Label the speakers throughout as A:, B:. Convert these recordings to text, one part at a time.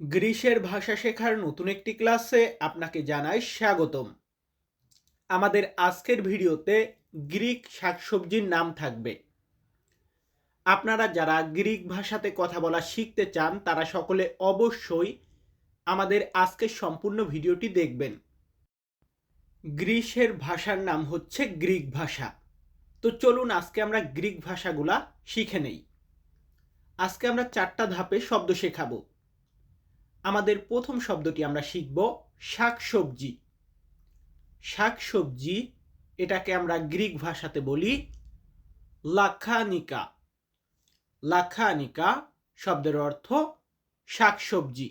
A: গ্রিসের ভাষা শেখার নতুন একটি ক্লাসে আপনাকে জানাই স্বাগতম। আমাদের আজকের ভিডিওতে গ্রিক শাকসবজির নাম থাকবে। আপনারা যারা গ্রিক ভাষাতে কথা বলা শিখতে চান, তারা সকলে অবশ্যই আমাদের আজকের সম্পূর্ণ ভিডিওটি দেখবেন। গ্রিসের ভাষার নাম হচ্ছে গ্রিক ভাষা। তো চলুন আজকে আমরা গ্রিক ভাষাগুলা শিখে নেই। আজকে আমরা চারটা ধাপে শব্দ শেখাবো। আমাদের প্রথম শব্দটি আমরা শিখব শাকসবজি। শাকসবজি, এটাকে আমরা গ্রিক ভাষাতে বলি লাখানিকা। লাখানিকা শব্দের অর্থ শাকসবজি।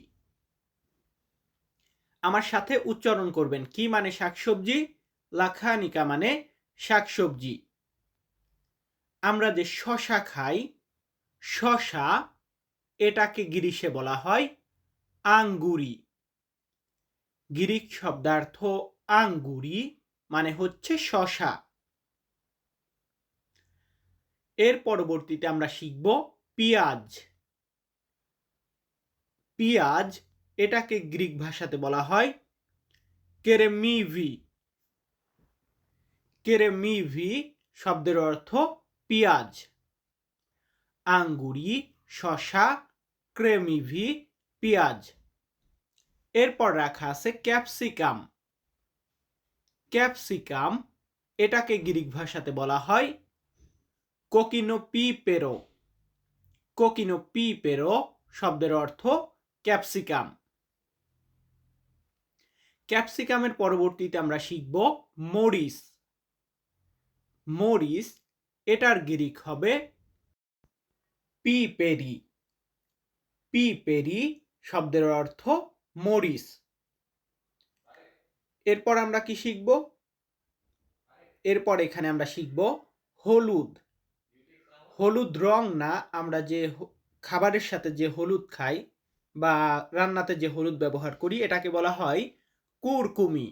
A: আমার সাথে উচ্চারণ করবেন। কি মানে শাকসবজি? লাখানিকা মানে শাকসবজি। আমরা যে শশা খাই, শশা এটাকে গ্রিসে বলা হয় আঙ্গুরি। গ্রিক শব্দার্থ আঙ্গুরি মানে হচ্ছে শশা। এর পরবর্তীতে আমরা শিখব পিঁয়াজ। পিঁয়াজ এটাকে গ্রিক ভাষাতে বলা হয় কেরেমিভি। কেরেমিভি শব্দের অর্থ পিঁয়াজ। আঙ্গুরি, শশা, ক্রেমিভি পেঁয়াজ। এরপর রাখা আছে ক্যাপসিকাম। ক্যাপসিকাম এটাকে গ্রিক ভাষাতে বলা হয় কোকিনো পি পেরো কোকিনো পি পেরো শব্দের অর্থ ক্যাপসিকাম। ক্যাপসিকামের পরবর্তীতে আমরা শিখব মরিস মরিস এটার গ্রিক হবে পি পেরি পি পেরি শব্দের অর্থ মরিস। এরপর আমরা কি শিখব? এরপর এখানে আমরা শিখব হলুদ। হলুদ রং না, আমরা যে খাবারের সাথে যে হলুদ খাই বা রান্নাতে যে হলুদ ব্যবহার করি, এটাকে বলা হয় কুরকুমি।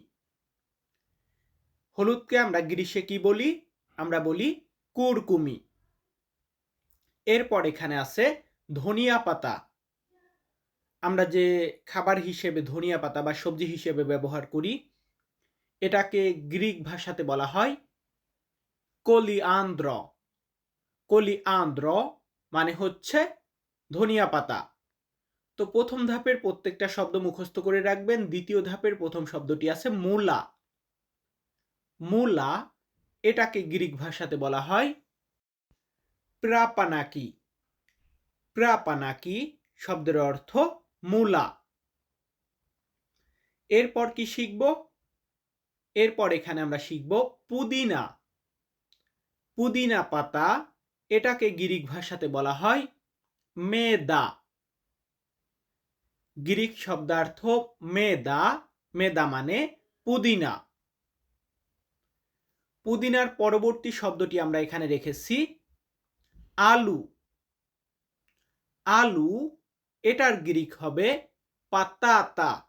A: হলুদকে আমরা গ্রীষ্মে কি বলি? আমরা বলি কুরকুমি। এরপর এখানে আছে ধনিয়া পাতা। আমরা যে খাবার হিসেবে ধনিয়া পাতা বা সবজি হিসেবে ব্যবহার করি, এটাকে গ্রিক ভাষাতে বলা হয় কলি আন্দ্র কলি আন্দ্র মানে হচ্ছে ধনিয়া পাতা। তো প্রথম ধাপের প্রত্যেকটা শব্দ মুখস্থ করে রাখবেন, দ্বিতীয় ধাপের প্রথম শব্দটি আছে মূলা। মূলা এটাকে গ্রিক ভাষাতে বলা হয় প্রাপানাকি। প্রাপানাকি শব্দের অর্থ মূলা। এরপর কি শিখব? এরপর এখানে আমরা শিখব পুদিনা। পুদিনা পাতা, এটাকে গ্রিক ভাষাতে বলা হয় মেদা। গ্রিক শব্দার্থ মেদা মেদা মানে পুদিনা। পুদিনার পরবর্তী শব্দটি আমরা এখানে রেখেছি আলু। আলু এটার গ্রিক হবে পাতাতা।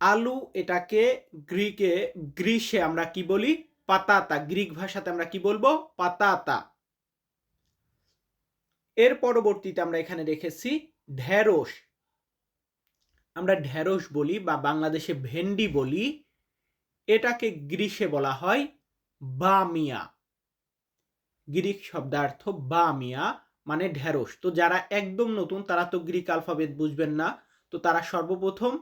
A: আলু এটাকে গ্রিকে গ্রীষে আমরা কি বলি? পাতাতা। গ্রিক ভাষাতে আমরা কি বলব? পাতাতা। এর পরবর্তীতে আমরা এখানে রেখেছি ঢেঁড়স। আমরা ঢেঁড়স বলি বা বাংলাদেশে ভেন্ডি বলি। এটাকে গ্রীষে বলা হয় বামিয়া। গ্রিক শব্দার্থ বামিয়া। মানে ঢেঁড়স। তো যারা একদম নতুন, তারা তো গ্রিক আলফাবেট বুঝবেন না। তো তারা সর্বপ্রথম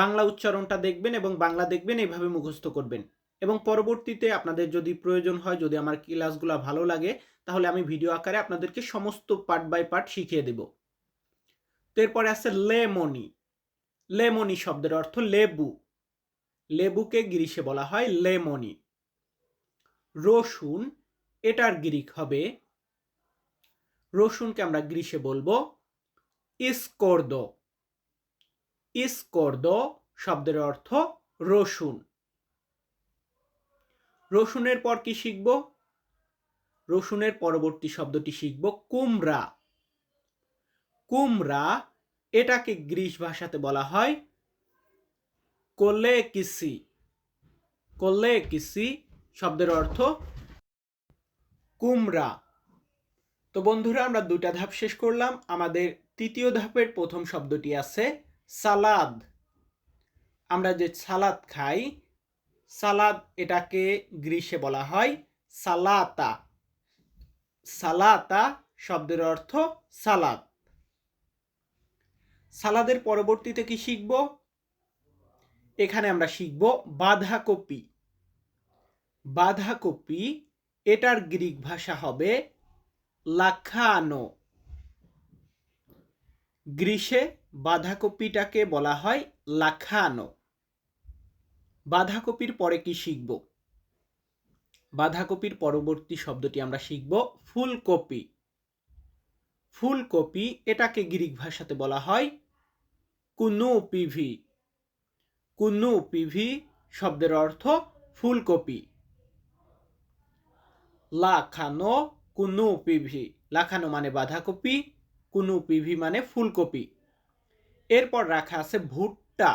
A: বাংলা উচ্চারণটা দেখবেন এবং বাংলা দেখবেন, এইভাবে মুখস্থ করবেন। এবং পরবর্তীতে আপনাদের যদি প্রয়োজন হয়, যদি আমার ক্লাসগুলো ভালো লাগে, তাহলে আমি ভিডিও আকারে আপনাদেরকে সমস্ত পার্ট বাই পার্ট শিখিয়ে দেব। তো এরপরে আছে লেমনি। লেমনি শব্দের অর্থ লেবু। লেবুকে গ্রিসে বলা হয় লেমনি। রসুন, এটার গ্রিক হবে রসুনকে আমরা গ্রীষে বলব ইসকর্দ। ইসকর্দ শব্দের অর্থ রসুন। রসুনের পর কি শিখব? রসুনের পরবর্তী শব্দটি শিখব কুমড়া। কুমড়া এটাকে গ্রীস ভাষাতে বলা হয় কোলে কিসি কোলে কিসি শব্দের অর্থ কুমড়া। তো বন্ধুরা, আমরা দুটা ধাপ শেষ করলাম। আমাদের তৃতীয় ধাপের প্রথম শব্দটি আছে সালাদ। আমরা যে সালাদ খাই, সালাদ এটাকে গ্রীষে বলা হয় সালাতা। সালাতা শব্দের অর্থ সালাদ। সালাদের পরবর্তীতে কি শিখব? এখানে আমরা শিখব বাঁধাকপি। বাঁধাকপি, এটার গ্রিক ভাষা হবে লাখানো। গ্রীষে বাঁধাকপিটাকে বলা হয় লাখানো। বাঁধাকপির পরে কি শিখব? বাঁধাকপির পরবর্তী শব্দটি আমরা শিখব ফুলকপি। ফুলকপি এটাকে গ্রিক ভাষাতে বলা হয় কুনু পিভি কুনু পিভি শব্দের অর্থ ফুলকপি। লাখানো কুনু পিভি, লাখানো মানে বাঁধাকপি, কুনু পিভি মানে ফুলকপি। এরপর রাখা আছে ভুট্টা।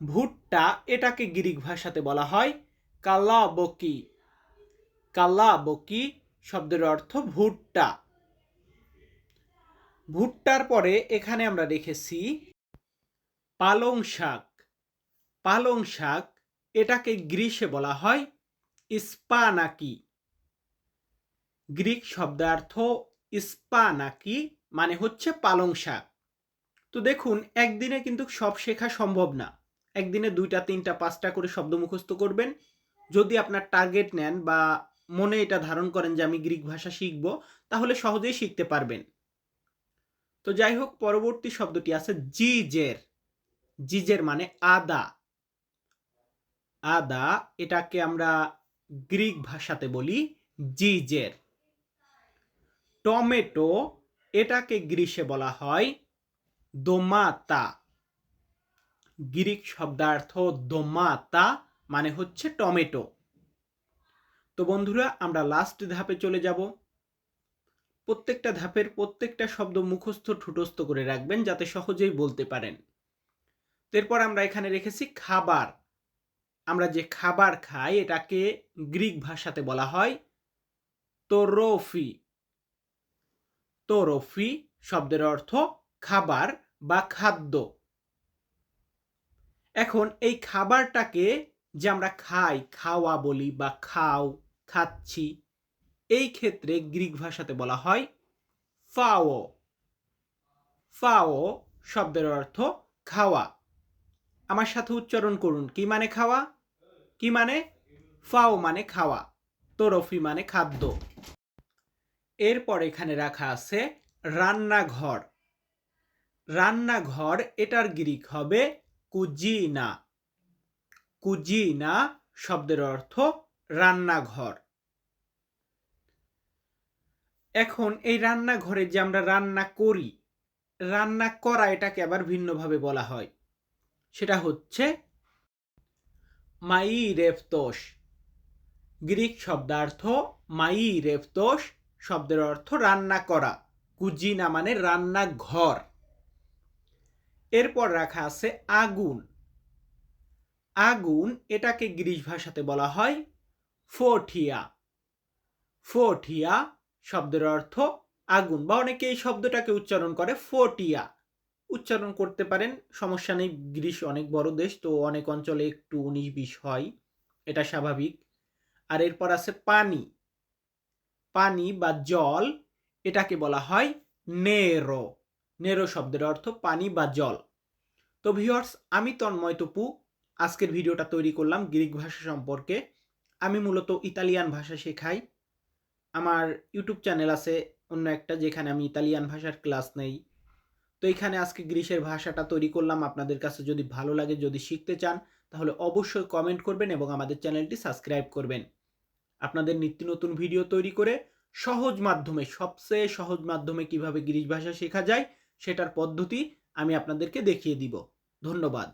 A: ভুট্টা এটাকে গ্রিক ভাষাতে বলা হয় কালা বকি কালা বকি শব্দের অর্থ ভুট্টা। ভুট্টার পরে এখানে আমরা রেখেছি পালং শাক। পালং শাক এটাকে গ্রীষে বলা হয় ইস্পানাকি। গ্রিক শব্দার্থ ইস্পা নাকি মানে হচ্ছে পালং শাক। তো দেখুন, একদিনে কিন্তু সব শেখা সম্ভব না। একদিনে দুইটা, তিনটা, পাঁচটা করে শব্দ মুখস্থ করবেন। যদি আপনার টার্গেট নেন বা মনে এটা ধারণ করেন যে আমি গ্রিক ভাষা শিখব, তাহলে সহজেই শিখতে পারবেন। তো যাই হোক, পরবর্তী শব্দটি আছে জিজের। জিজের মানে আদা। আদা এটাকে আমরা গ্রিক ভাষাতে বলি জিজের। টমেটো এটাকে গ্রীষে বলা হয় দোমাতা। গ্রিক শব্দার্থ দোমাতা মানে হচ্ছে টমেটো। তো বন্ধুরা, আমরা লাস্ট ধাপে চলে যাব। প্রত্যেকটা ধাপের প্রত্যেকটা শব্দ মুখস্থ ঠুটস্থ করে রাখবেন যাতে সহজেই বলতে পারেন। এরপর আমরা এখানে রেখেছি খাবার। আমরা যে খাবার খাই এটাকে গ্রিক ভাষাতে বলা হয় তোরফি। তোরফি শব্দের অর্থ খাবার বা খাদ্য। এখন এই খাবারটাকে যে আমরা খাই, খাওয়া বলি বা খাও, খাচ্ছি, এই ক্ষেত্রে গ্রিক ভাষাতে বলা হয় ফাও। ফাও শব্দের অর্থ খাওয়া। আমার সাথে উচ্চারণ করুন। কি মানে খাওয়া? কি মানে? ফাও মানে খাওয়া। তোরফি মানে খাদ্য। এরপর এখানে রাখা আছে রান্নাঘর। রান্নাঘর এটার গ্রিক হবে কুজিনা। কুজিনা শব্দের অর্থ রান্নাঘর। এখন এই রান্নাঘরে যে আমরা রান্না করি, রান্না করা এটাকে আবার ভিন্নভাবে বলা হয়। সেটা হচ্ছে মাই রেফতোষ গ্রিক শব্দার্থ মাই রেফতোষ শব্দের অর্থ রান্না করা। কুজিনা মানে রান্নাঘর। এরপর রাখা আছে আগুন। আগুন এটাকে গ্রিস ভাষাতে বলা হয় ফোঠিয়া। ফোঠিয়া শব্দের অর্থ আগুন বা অনেকে এই শব্দটাকে উচ্চারণ করে ফোটিয়া। উচ্চারণ করতে পারেন, সমস্যা নেই, গ্রীস অনেক বড় দেশ, তো অনেক অঞ্চলে একটু উনিশ বিশ হয়, এটা স্বাভাবিক। আর এরপর আছে পানি। পানি বা জল, এটাকে বলা হয় নেরো। নেরো শব্দের অর্থ পানি বা জল। তো ভিওর্স আমি তন্ময় টপু। আজকের ভিডিওটা তৈরি করলাম গ্রিক ভাষা সম্পর্কে। আমি মূলত ইতালিয়ান ভাষা শেখাই। আমার ইউটিউব চ্যানেল আছে, অন্য একটা যেখানে আমি ইতালিয়ান ভাষার ক্লাস নেই। তো এখানে আজকে গ্রিসের ভাষাটা তৈরি করলাম। আপনাদের কাছে যদি ভালো লাগে, যদি শিখতে চান, তাহলে অবশ্যই কমেন্ট করবেন এবং আমাদের চ্যানেলটি সাবস্ক্রাইব করবেন। আপনাদের নিত্য নতুন ভিডিও তৈরি করে সহজ মাধ্যমে, সবচেয়ে সহজ মাধ্যমে কীভাবে গ্রিশ ভাষা শেখা যায়, সেটার পদ্ধতি আমি আপনাদেরকে দেখিয়ে দিব। ধন্যবাদ।